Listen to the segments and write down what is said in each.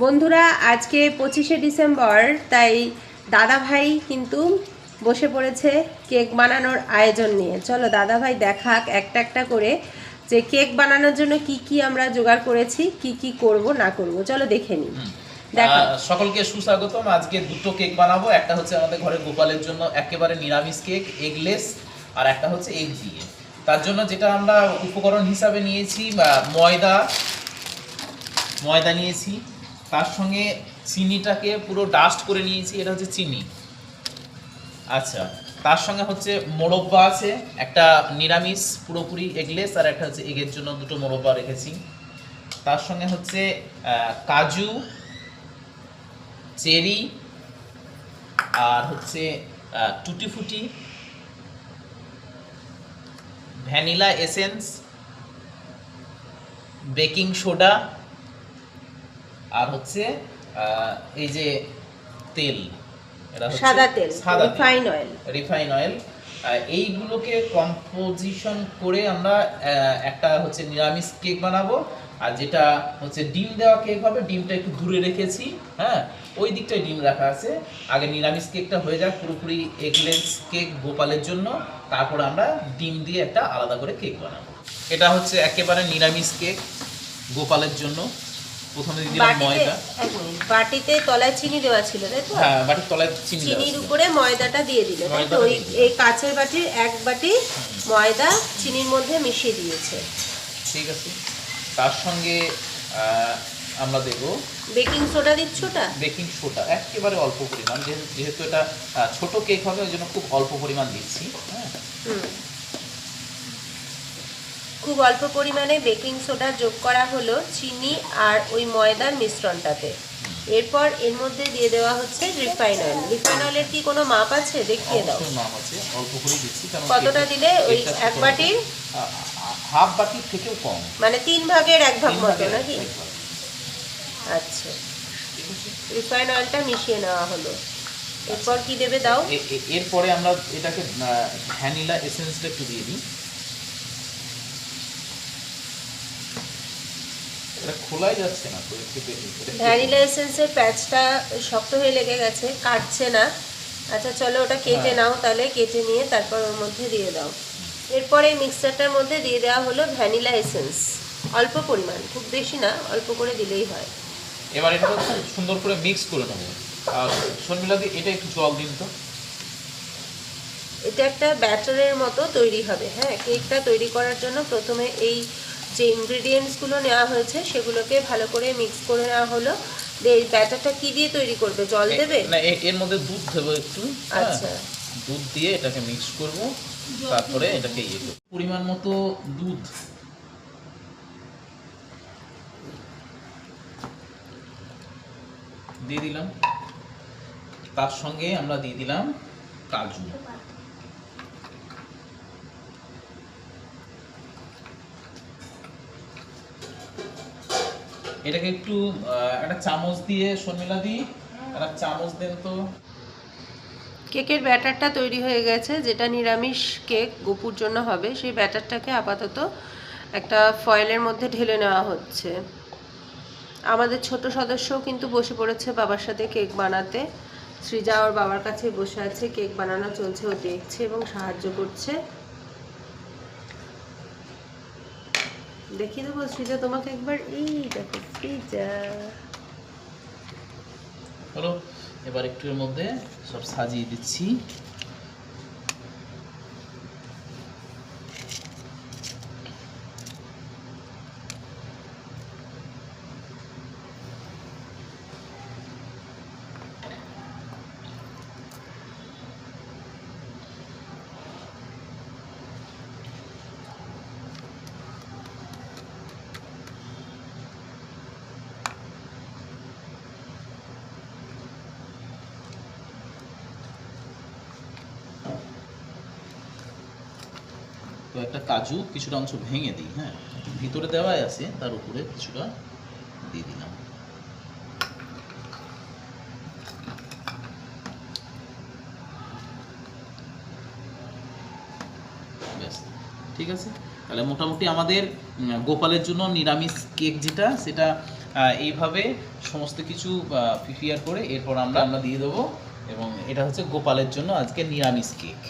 বন্ধুরা আজকে পঁচিশে ডিসেম্বর তাই দাদা ভাই কিন্তু বসে পড়েছে কেক বানানোর আয়োজন নিয়ে। চলো দাদা ভাই দেখাক একটা একটা করে যে কেক বানানোর জন্য কি কি আমরা জোগাড় করেছি কি কি করব না করব। চলো দেখে নিই। সকলকে সুস্বাগতম। আজকে দুটো কেক বানাবো। একটা হচ্ছে আমাদের ঘরে গোপালের জন্য একেবারে নিরামিষ কেক এগলেস আর একটা হচ্ছে এগ দিয়ে। তার জন্য যেটা আমরা উপকরণ হিসাবে নিয়েছি বা ময়দা ময়দা নিয়েছি। তার সঙ্গে চিনিটাকে পুরো ডাস্ট করে নিয়েছি, এটা হচ্ছে চিনি। আচ্ছা তার সঙ্গে হচ্ছে মোরব্বা আছে, একটা নিরামিষ, পুরোপুরি এগলেস আর একটা হচ্ছে এগের জন্য দুটো মোরব্বা রেখেছি। তার সঙ্গে হচ্ছে কাজু, চেরি, আর হচ্ছে tutti frutti vanilla essence, baking soda আর হচ্ছে এই যে তেল এটা সাদা তেল সাদা রিফাইন অয়েল। Refine oil. এইগুলোকে কম্পোজিশন করে আমরা একটা হচ্ছে নিরামিষ কেক বানাবো আর যেটা হচ্ছে ডিম দেওয়া কেক হবে ডিমটা একটু দূরে রেখেছি হ্যাঁ? ওই দিকটায় ডিম রাখা আছে। আগে নিরামিষ কেকটা হয়ে যাক পুরোপুরি এগলেস কেক গোপালের জন্য। তারপর আমরা ডিম দিয়ে একটা আলাদা করে কেক বানাবো। এটা হচ্ছে একেবারে নিরামিষ কেক গোপালের জন্য। প্রথমে দিয়ে দিলাম ময়দা। বাটিতে তলায় চিনি দেওয়া ছিল তাই তো? হ্যাঁ বাটির তলায় চিনি চিনির উপরে ময়দাটা দিয়ে দিলে তাই তো? ওই এই কাঁচের বাটির এক বাটি ময়দা চিনির মধ্যে মিশিয়ে দিয়েছে। ঠিক আছে। তার সঙ্গে আমরা দেবো বেকিং সোডা দিচ্ছ ওটা? বেকিং সোডা একেবারে অল্প পরিমাণ যেহেতু যেহেতু এটা ছোট কেক হবে ওই জন্য খুব অল্প পরিমাণ দিচ্ছি হ্যাঁ। হুম। খুব অল্প পরিমাণে বেকিং সোডা যোগ করা হলো চিনি আর ওই ময়দার মিশ্রণটাতে। এরপর এর মধ্যে দিয়ে দেওয়া হচ্ছে রিফাইন অয়েল রিফাইন অয়েলের কি কোনো মাপ আছে? দেখিয়ে দাও। কতটা দিলে ওই এক। বাটির হাফ বাটির থেকেও কম। মানে তিন ভাগের এক ভাগ মতো নাকি? আচ্ছা। রিফাইন অয়েলটা মিশিয়ে নেওয়া হলো। এরপর কি দেবে দাও? এরপরে আমরা এটাকে ভ্যানিলা এসেন্সটা একটু দিয়ে দিই। এটা খোলাই যাচ্ছে না ভ্যানিলা এসেন্সের প্যাচটা শক্ত হয়ে লেগে গেছে কাটছে না। আচ্ছা চলো ওটা কেটে হ্যাঁ। নাও তাহলে কেটে নিয়ে তারপর ওর মধ্যে দিয়ে দাও। এরপরে মিক্সারটার মধ্যে দিয়ে দেওয়া হলো ভ্যানিলা এসেন্স। অল্প পরিমাণ খুব বেশি না অল্প করে দিলেই হয়। এবার এটা সুন্দর করে মিক্স করে নেব। আর এটা একটু জল দিন তো। এটা একটা ব্যাটারের মতো তৈরি হবে হ্যাঁ কেকটা তৈরি করার জন্য প্রথমে এই যে ইনগ্রেডিয়েন্টসগুলো নেওয়া হয়েছে সেগুলোকে ভালো করে মিক্স করে নেওয়া হলো। এই ব্যাটারটা কি দিয়ে তৈরি করবে? জল দেবে? না এর মধ্যে দুধ দেবো একটু হ্যাঁ? আচ্ছা। দুধ দিয়ে এটাকে মিক্স করব তারপরে এটাকে ইয়ে করব। পরিমাণ মতো দুধ। দিয়ে দিলাম। তার সঙ্গে আমরা দিয়ে দিলাম কাজু। এটাকে একটু একটা চামচ দিয়ে শর্মিলা দিই। একটা চামচ দেন তো। কেকের ব্যাটারটা তৈরি হয়ে গেছে, যেটা নিরামিষ কেক গোপুর জন্য হবে। সেই ব্যাটারটাকে আপাতত একটা ফয়েলের মধ্যে ঢেলে নেওয়া হচ্ছে। আমাদের ছোট সদস্যও কিন্তু বসে পড়েছে বাবার সাথে কেক বানাতে। সৃজা ওর বাবার কাছে বসে আছে, কেক বানানো চলছে, ও দেখছে এবং সাহায্য করছে। দেখিয়ে দেবো, সৃজা, তোমাকে একবার এই দেখো, সৃজা। হলো এবার একটু এর মধ্যে সব সাজিয়ে দিচ্ছি। তো একটা কাজু কিছুটা অংশ ভেঙে দিই হ্যাঁ? ভিতরে দেওয়াই আছে, তার উপরে কিছুটা দিয়ে দিলাম। ঠিক আছে? তাহলে মোটামুটি আমাদের গোপালের জন্য নিরামিষ কেক যেটা, সেটা এইভাবে সমস্ত কিছু প্রিপেয়ার করে এরপর আমরা আমরা দিয়ে দেবো এবং এটা হচ্ছে গোপালের জন্য আজকে নিরামিষ কেক।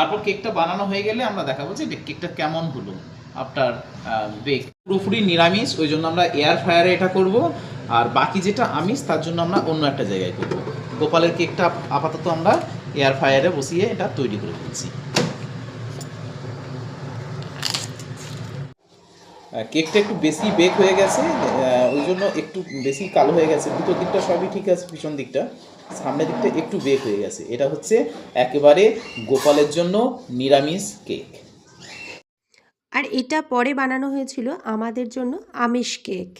তারপর কেকটা বানানো হয়ে গেলে আমরা দেখাবো যে কেকটা কেমন হলো আফটার বেক। পুরোপুরি নিরামিষ, ওই জন্য আমরা এয়ার ফায়ারে এটা করব। আর বাকি যেটা আমিষ, তার জন্য আমরা অন্য একটা জায়গায় করব। গোপালের কেকটা আপাতত আমরা এয়ার ফায়ারে বসিয়ে এটা তৈরি করে ফেলছি। কেকটা একটু বেশি বেক হয়ে গেছে ওই জন্য একটু বেশি কালো হয়ে গেছে। দুটো দিকটা সবই ঠিক আছে, পিছন দিকটা। সামনের দিকটা একটু বেক হয়ে গেছে। এটা হচ্ছে একেবারে গোপালের জন্য নিরামিষ কেক আর এটা পরে বানানো হয়েছিল আমাদের জন্য আমিষ কেক